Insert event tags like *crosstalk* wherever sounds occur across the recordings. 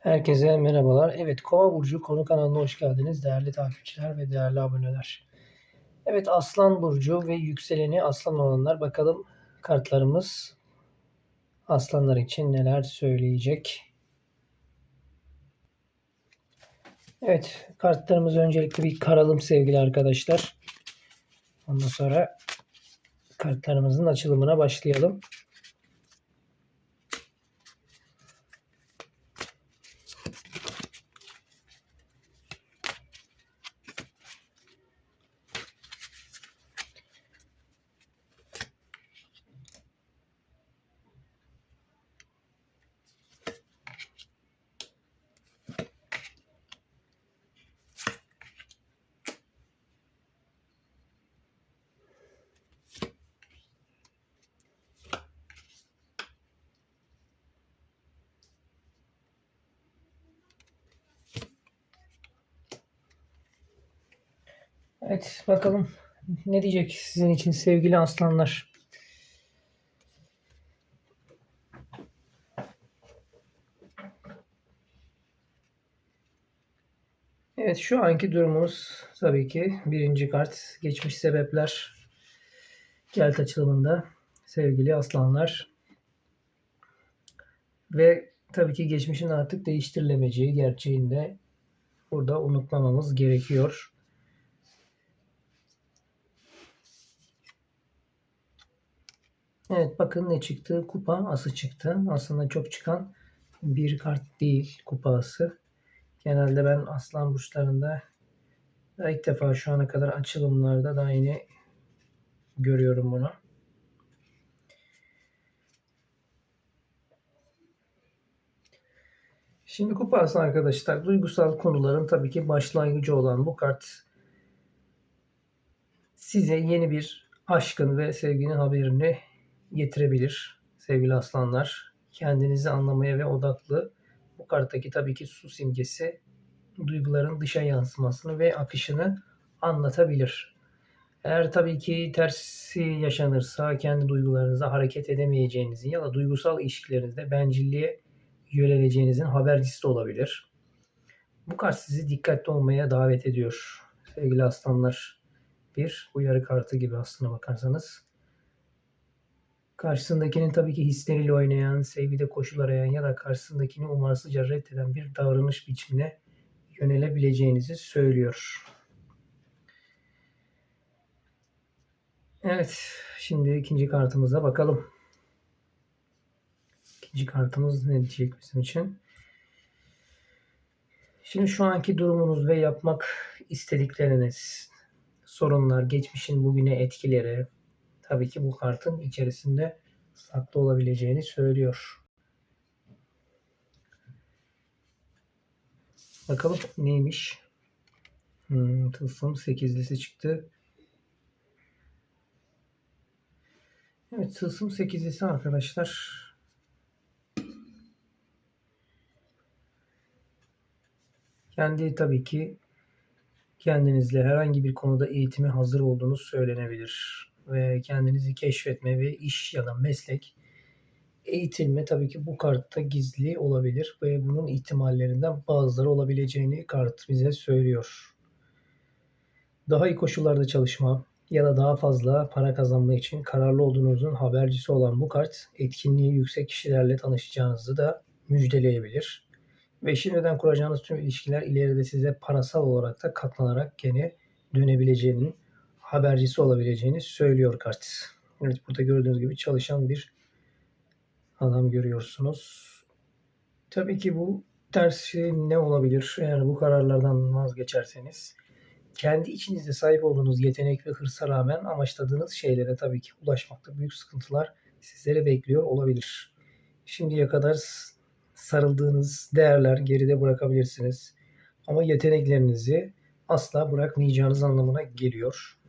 Herkese merhabalar. Evet, Kova burcu konu kanalına hoş geldiniz değerli takipçiler ve değerli aboneler. Evet, Aslan burcu ve yükseleni Aslan olanlar bakalım kartlarımız Aslanlar için neler söyleyecek. Evet, kartlarımız öncelikle bir karalım sevgili arkadaşlar. Ondan sonra kartlarımızın açılımına başlayalım. Evet, bakalım ne diyecek sizin için sevgili aslanlar. Evet şu anki durumumuz tabii ki birinci kart geçmiş sebepler gelt açılımında sevgili aslanlar. Ve tabii ki geçmişin artık değiştirilemeyeceği gerçeğinde burada unutmamamız gerekiyor. Evet bakın ne çıktı? Kupa ası çıktı. Aslında çok çıkan bir kart değil kupa ası. Genelde ben aslan burçlarında da ilk defa şu ana kadar açılımlarda da yine görüyorum bunu. Şimdi kupa ası arkadaşlar duygusal konuların tabii ki başlangıcı olan bu kart size yeni bir aşkın ve sevginin haberini getirebilir sevgili aslanlar. Kendinizi anlamaya ve odaklı bu karttaki tabii ki su simgesi duyguların dışa yansımasını ve akışını anlatabilir. Eğer tabii ki tersi yaşanırsa kendi duygularınıza hareket edemeyeceğinizin ya da duygusal ilişkilerinizde bencilliğe yöneleceğinizin habercisi de olabilir. Bu kart sizi dikkatli olmaya davet ediyor sevgili aslanlar. Bir uyarı kartı gibi aslına bakarsanız. Karşısındakinin tabii ki hisleriyle oynayan, sevgide koşul arayan ya da karşısındakini umarsızca reddeden bir davranış biçimine yönelebileceğinizi söylüyor. Evet, şimdi ikinci kartımıza bakalım. İkinci kartımız ne diyecek bizim için? Şimdi şu anki durumunuz ve yapmak istedikleriniz, sorunlar, geçmişin bugüne etkileri, tabii ki bu kartın içerisinde saklı olabileceğini söylüyor. Bakalım neymiş? Hmm, tılsım 8'lisi çıktı. Evet tılsım 8'lisi arkadaşlar. Kendi tabii ki kendinizle herhangi bir konuda eğitime hazır olduğunuz söylenebilir ve kendinizi keşfetme ve iş ya da meslek eğitilme tabii ki bu kartta gizli olabilir ve bunun ihtimallerinden bazıları olabileceğini kart bize söylüyor. Daha iyi koşullarda çalışma ya da daha fazla para kazanma için kararlı olduğunuzun habercisi olan bu kart etkinliği yüksek kişilerle tanışacağınızı da müjdeleyebilir. Ve şimdiden kuracağınız tüm ilişkiler ileride size parasal olarak da katlanarak gene dönebileceğinin habercisi olabileceğini söylüyor kart. Evet burada gördüğünüz gibi çalışan bir adam görüyorsunuz. Tabii ki bu tersi ne olabilir? Eğer bu kararlardan vazgeçerseniz kendi içinizde sahip olduğunuz yetenek ve hırsa rağmen amaçladığınız şeylere tabii ki ulaşmakta büyük sıkıntılar sizleri bekliyor olabilir. Şimdiye kadar sarıldığınız değerler geride bırakabilirsiniz. Ama yeteneklerinizi asla bırakmayacağınız anlamına geliyor.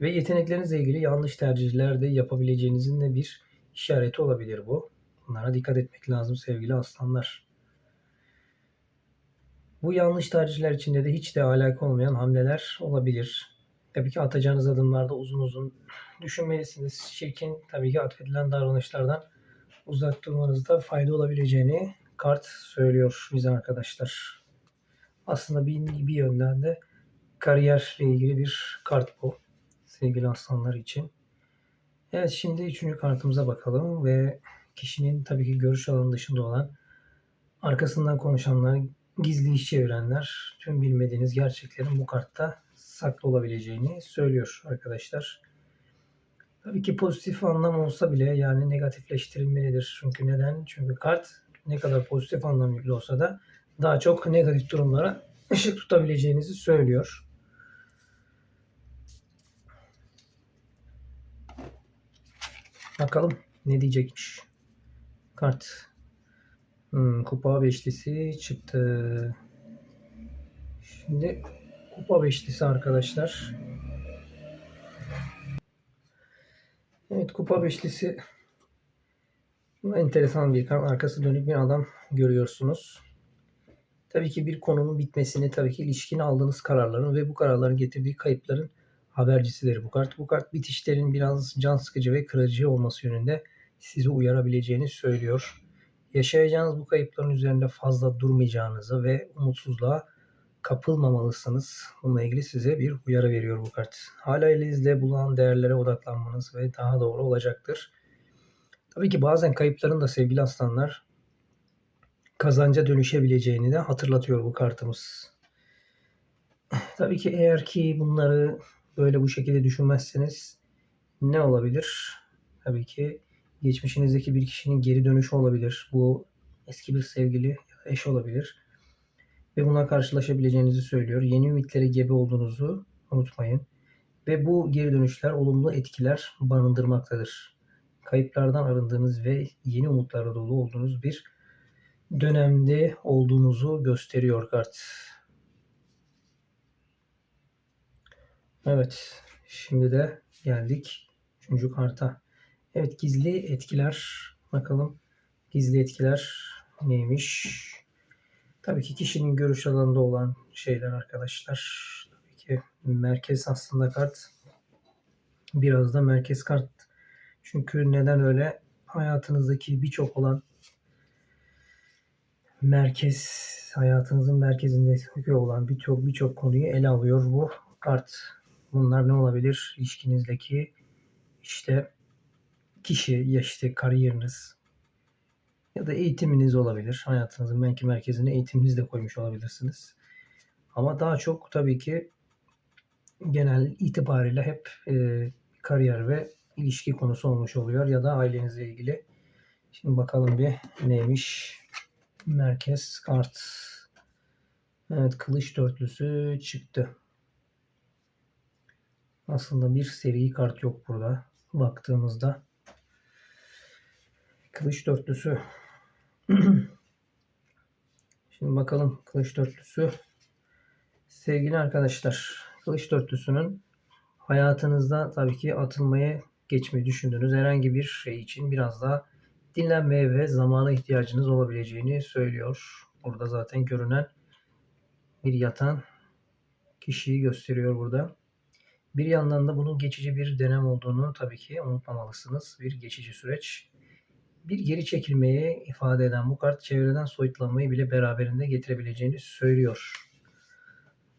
Ve yeteneklerinizle ilgili yanlış tercihler de yapabileceğinizin de bir işareti olabilir bu. Bunlara dikkat etmek lazım sevgili aslanlar. Bu yanlış tercihler içinde de hiç de alaka olmayan hamleler olabilir. Tabii ki atacağınız adımlarda uzun uzun düşünmelisiniz. Çirkin tabii ki atfedilen davranışlardan uzak durmanızda fayda olabileceğini kart söylüyor bize arkadaşlar. Aslında bir, bir yönden de kariyerle ilgili bir kart bu. Sevgili aslanlar için. Evet şimdi üçüncü kartımıza bakalım ve kişinin tabii ki görüş alanı dışında olan arkasından konuşanlar, gizli iş çevirenler, tüm bilmediğiniz gerçeklerin bu kartta saklı olabileceğini söylüyor arkadaşlar. Tabii ki pozitif anlam olsa bile yani negatifleştirilmelidir. Çünkü neden? Çünkü kart ne kadar pozitif anlam yüklü olsa da daha çok negatif durumlara ışık tutabileceğinizi söylüyor. Bakalım ne diyecekmiş. Kart. Hmm, kupa beşlisi çıktı. Şimdi kupa beşlisi arkadaşlar. Evet kupa beşlisi enteresan bir kan. Arkası dönük bir adam görüyorsunuz. Tabii ki bir konunun bitmesini, tabii ki ilişkin aldığınız kararların ve bu kararların getirdiği kayıpların habercisidir bu kart. Bu kart bitişlerin biraz can sıkıcı ve kırıcı olması yönünde sizi uyarabileceğini söylüyor. Yaşayacağınız bu kayıpların üzerinde fazla durmayacağınızı ve umutsuzluğa kapılmamalısınız. Bununla ilgili size bir uyarı veriyor bu kart. Hala elinizde bulunan değerlere odaklanmanız ve daha doğru olacaktır. Tabii ki bazen kayıpların da sevgili aslanlar kazanca dönüşebileceğini de hatırlatıyor bu kartımız. Tabii ki eğer ki bunları böyle bu şekilde düşünmezseniz ne olabilir? Tabii ki geçmişinizdeki bir kişinin geri dönüşü olabilir. Bu eski bir sevgili eş olabilir. Ve buna karşılaşabileceğinizi söylüyor. Yeni ümitlere gebe olduğunuzu unutmayın. Ve bu geri dönüşler olumlu etkiler barındırmaktadır. Kayıplardan arındığınız ve yeni umutlarla dolu olduğunuz bir dönemde olduğunuzu gösteriyor kart. Evet. Şimdi de geldik üçüncü karta. Evet gizli etkiler. Bakalım gizli etkiler neymiş? Tabii ki kişinin görüş alanında olan şeyler arkadaşlar. Tabii ki merkez aslında kart. Biraz da merkez kart. Çünkü neden öyle? Hayatınızdaki birçok olan merkez, hayatınızın merkezinde olan birçok birçok konuyu ele alıyor bu kart. Bunlar ne olabilir? İlişkinizdeki işte kişi, ya işte kariyeriniz ya da eğitiminiz olabilir. Hayatınızın belki merkezine eğitiminizi de koymuş olabilirsiniz. Ama daha çok tabii ki genel itibariyle hep e, kariyer ve ilişki konusu olmuş oluyor ya da ailenizle ilgili. Şimdi bakalım bir neymiş merkez kart. Evet kılıç dörtlüsü çıktı. Aslında bir seri kart yok burada. Baktığımızda. Kılıç dörtlüsü. *clears throat* Şimdi bakalım kılıç dörtlüsü. Sevgili arkadaşlar, kılıç dörtlüsünün hayatınızda tabii ki atılmaya geçmeyi düşündüğünüz herhangi bir şey için biraz daha dinlenmeye ve zamana ihtiyacınız olabileceğini söylüyor. Burada zaten görünen bir yatan kişiyi gösteriyor burada. Bir yandan da bunun geçici bir dönem olduğunu tabii ki unutmamalısınız. Bir geçici süreç. Bir geri çekilmeyi ifade eden bu kart çevreden soyutlanmayı bile beraberinde getirebileceğini söylüyor.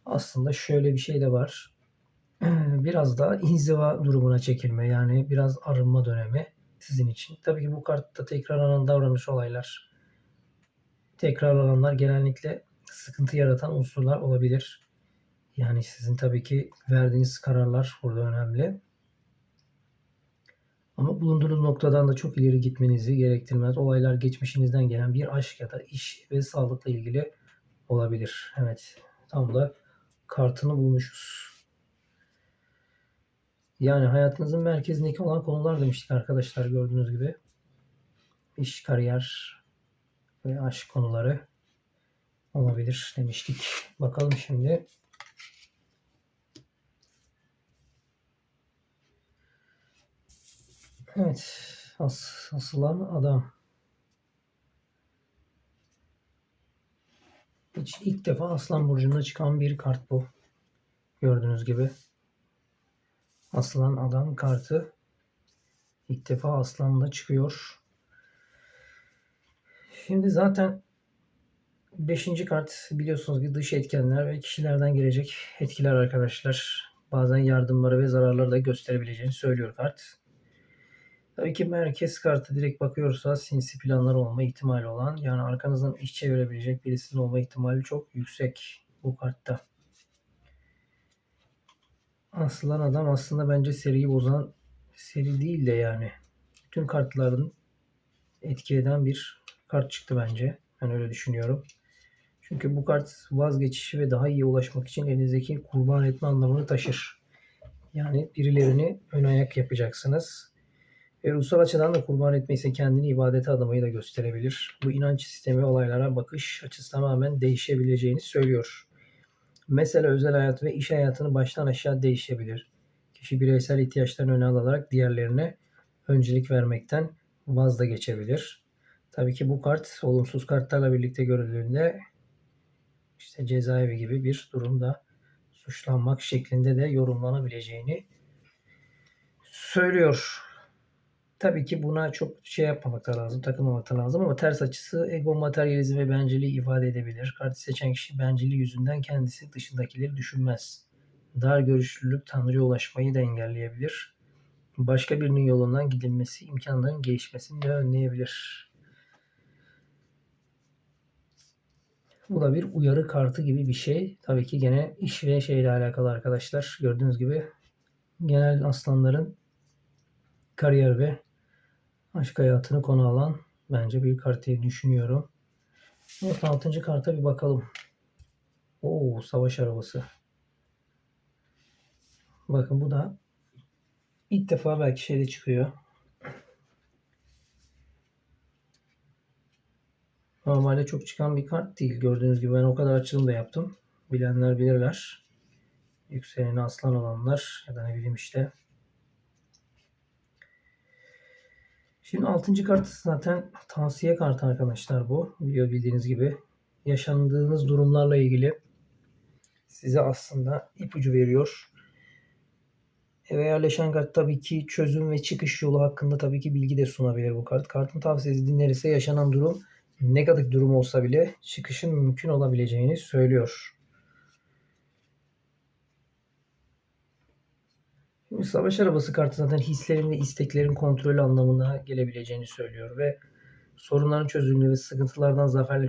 Aslında şöyle bir şey de var. *clears throat* Biraz daha inziva durumuna çekilme yani biraz arınma dönemi sizin için. Tabii ki bu kartta tekrarlanan davranış olaylar, tekrarlananlar genellikle sıkıntı yaratan unsurlar olabilir. Yani sizin tabii ki verdiğiniz kararlar burada önemli. Ama bulunduğunuz noktadan da çok ileri gitmenizi gerektirmez. Olaylar geçmişinizden gelen bir aşk ya da iş ve sağlıkla ilgili olabilir. Evet. Tam da kartını bulmuşuz. Yani hayatınızın merkezindeki olan konular demiştik arkadaşlar gördüğünüz gibi. İş, kariyer ve aşk konuları olabilir demiştik. Bakalım şimdi Evet. As, asılan adam. Hiç ilk defa Aslan Burcu'nda çıkan bir kart bu. Gördüğünüz gibi. Aslan adam kartı. ilk defa Aslan'da çıkıyor. Şimdi zaten Beşinci kart biliyorsunuz ki dış etkenler ve kişilerden gelecek etkiler arkadaşlar. Bazen yardımları ve zararları da gösterebileceğini söylüyor kart. Tabii ki merkez kartı direkt bakıyorsa sinsi planlar olma ihtimali olan yani arkanızdan iş çevirebilecek birisinin olma ihtimali çok yüksek bu kartta. Aslan adam aslında bence seriyi bozan seri değil de yani bütün kartların etki eden bir kart çıktı bence. Ben öyle düşünüyorum. Çünkü bu kart vazgeçişi ve daha iyi ulaşmak için elinizdeki kurban etme anlamını taşır. Yani birilerini ön ayak yapacaksınız. Ve ruhsal açıdan da kurban etme ise kendini ibadete adamayı da gösterebilir. Bu inanç sistemi olaylara bakış açısı tamamen değişebileceğini söylüyor. Mesela özel hayat ve iş hayatını baştan aşağı değişebilir. Kişi bireysel ihtiyaçlarını öne alarak diğerlerine öncelik vermekten vaz da geçebilir. Tabii ki bu kart olumsuz kartlarla birlikte görüldüğünde işte cezaevi gibi bir durumda suçlanmak şeklinde de yorumlanabileceğini söylüyor. Tabii ki buna çok şey yapmamak lazım, takılmamak lazım ama ters açısı ego, materyalizm ve bencilliği ifade edebilir. Kartı seçen kişi bencilliği yüzünden kendisi dışındakileri düşünmez. Dar görüşlülük Tanrı'ya ulaşmayı da engelleyebilir. Başka birinin yolundan gidilmesi imkanların gelişmesini de önleyebilir. Bu da bir uyarı kartı gibi bir şey. Tabii ki gene iş ve şeyle alakalı arkadaşlar. Gördüğünüz gibi genel aslanların kariyer ve aşk hayatını konu alan bence bir kart düşünüyorum. Evet 6. karta bir bakalım. Oo savaş arabası. Bakın bu da ilk defa belki şeyde çıkıyor. Normalde çok çıkan bir kart değil. Gördüğünüz gibi ben o kadar açılım da yaptım. Bilenler bilirler. Yükseleni aslan olanlar ya da ne bileyim işte. Şimdi 6. kart zaten tavsiye kartı arkadaşlar bu. Biliyor bildiğiniz gibi. Yaşandığınız durumlarla ilgili size aslında ipucu veriyor. Eve yerleşen kart tabii ki çözüm ve çıkış yolu hakkında tabii ki bilgi de sunabilir bu kart. Kartın tavsiyesi dinlenirse yaşanan durum negatif durum olsa bile çıkışın mümkün olabileceğini söylüyor. Savaş arabası kartı zaten hislerin ve isteklerin kontrolü anlamına gelebileceğini söylüyor ve sorunların çözümünü ve sıkıntılardan zaferle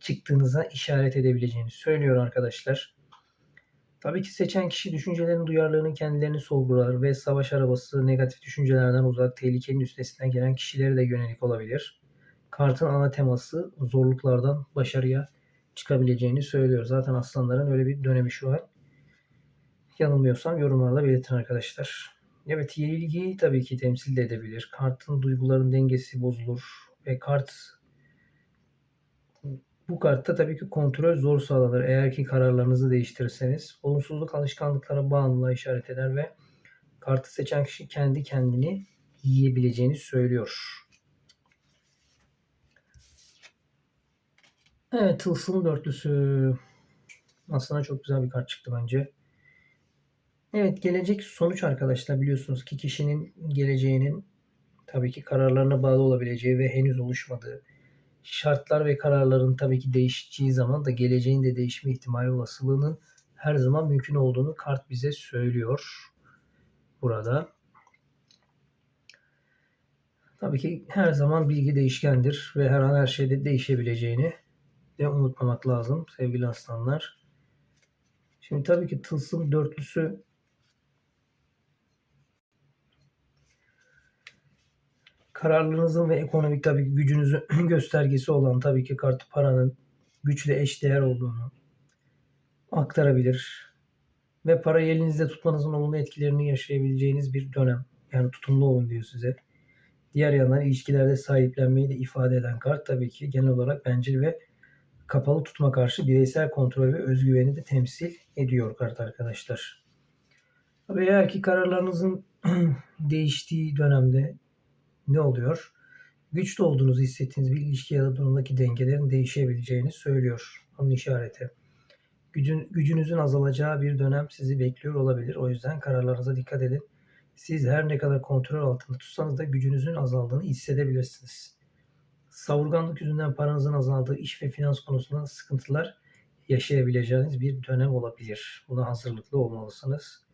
çıktığınıza işaret edebileceğini söylüyor arkadaşlar. Tabii ki seçen kişi düşüncelerin duyarlılığını kendilerini sorgular ve savaş arabası negatif düşüncelerden uzak tehlikenin üstesinden gelen kişilere de yönelik olabilir kartın ana teması zorluklardan başarıya çıkabileceğini söylüyor. Zaten aslanların öyle bir dönemi şu an. Yanılmıyorsam yorumlarda belirtin arkadaşlar. Evet yenilgiyi tabii ki temsil de edebilir. Kartın duyguların dengesi bozulur ve kart bu kartta tabii ki kontrol zor sağlanır. Eğer ki kararlarınızı değiştirirseniz olumsuzluk alışkanlıklara bağımlılığa işaret eder ve kartı seçen kişi kendi kendini yiyebileceğini söylüyor. Evet Tılsım dörtlüsü. Aslında çok güzel bir kart çıktı bence. Evet gelecek sonuç arkadaşlar biliyorsunuz ki kişinin geleceğinin tabii ki kararlarına bağlı olabileceği ve henüz oluşmadığı şartlar ve kararların tabii ki değişeceği zaman da geleceğin de değişme ihtimali olasılığının her zaman mümkün olduğunu kart bize söylüyor burada. Tabii ki her zaman bilgi değişkendir ve her an her şeyde değişebileceğini de unutmamak lazım sevgili aslanlar. Şimdi tabii ki tılsım dörtlüsü kararlılığınızın ve ekonomik tabii ki gücünüzün *clears throat* göstergesi olan tabii ki kartı paranın güçle eşdeğer olduğunu aktarabilir. Ve parayı elinizde tutmanızın olumlu etkilerini yaşayabileceğiniz bir dönem. Yani tutumlu olun diyor size. Diğer yandan ilişkilerde sahiplenmeyi de ifade eden kart tabii ki genel olarak bencil ve kapalı tutma karşı bireysel kontrol ve özgüveni de temsil ediyor kart arkadaşlar. Eğer ki kararlarınızın *clears throat* değiştiği dönemde ne oluyor? Güçlü olduğunuzu hissettiğiniz bir ilişki ya da durumdaki dengelerin değişebileceğini söylüyor. Onun işareti. Gücün, gücünüzün azalacağı bir dönem sizi bekliyor olabilir. O yüzden kararlarınıza dikkat edin. Siz her ne kadar kontrol altında tutsanız da gücünüzün azaldığını hissedebilirsiniz. Savurganlık yüzünden paranızın azaldığı iş ve finans konusunda sıkıntılar yaşayabileceğiniz bir dönem olabilir. Buna hazırlıklı olmalısınız.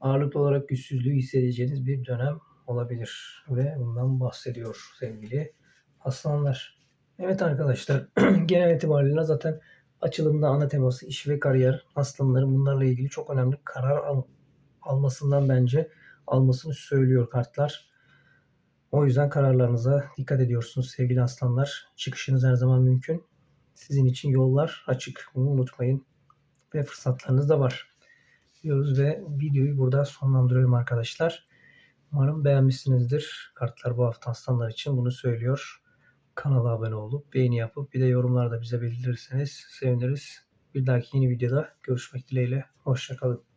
Ağırlıklı olarak güçsüzlüğü hissedeceğiniz bir dönem olabilir ve bundan bahsediyor sevgili aslanlar. Evet arkadaşlar *clears throat* genel itibariyle zaten açılımda ana teması iş ve kariyer. Aslanların bunlarla ilgili çok önemli karar al- almasından bence almasını söylüyor kartlar. O yüzden kararlarınıza dikkat ediyorsunuz sevgili aslanlar. Çıkışınız her zaman mümkün. Sizin için yollar açık. Bunu unutmayın. Ve fırsatlarınız da var. Diyoruz ve videoyu burada sonlandırıyorum arkadaşlar. Umarım beğenmişsinizdir. Kartlar bu hafta aslanlar için bunu söylüyor. Kanala abone olup beğeni yapıp bir de yorumlarda bize bildirirseniz seviniriz. Bir dahaki yeni videoda görüşmek dileğiyle. Hoşçakalın.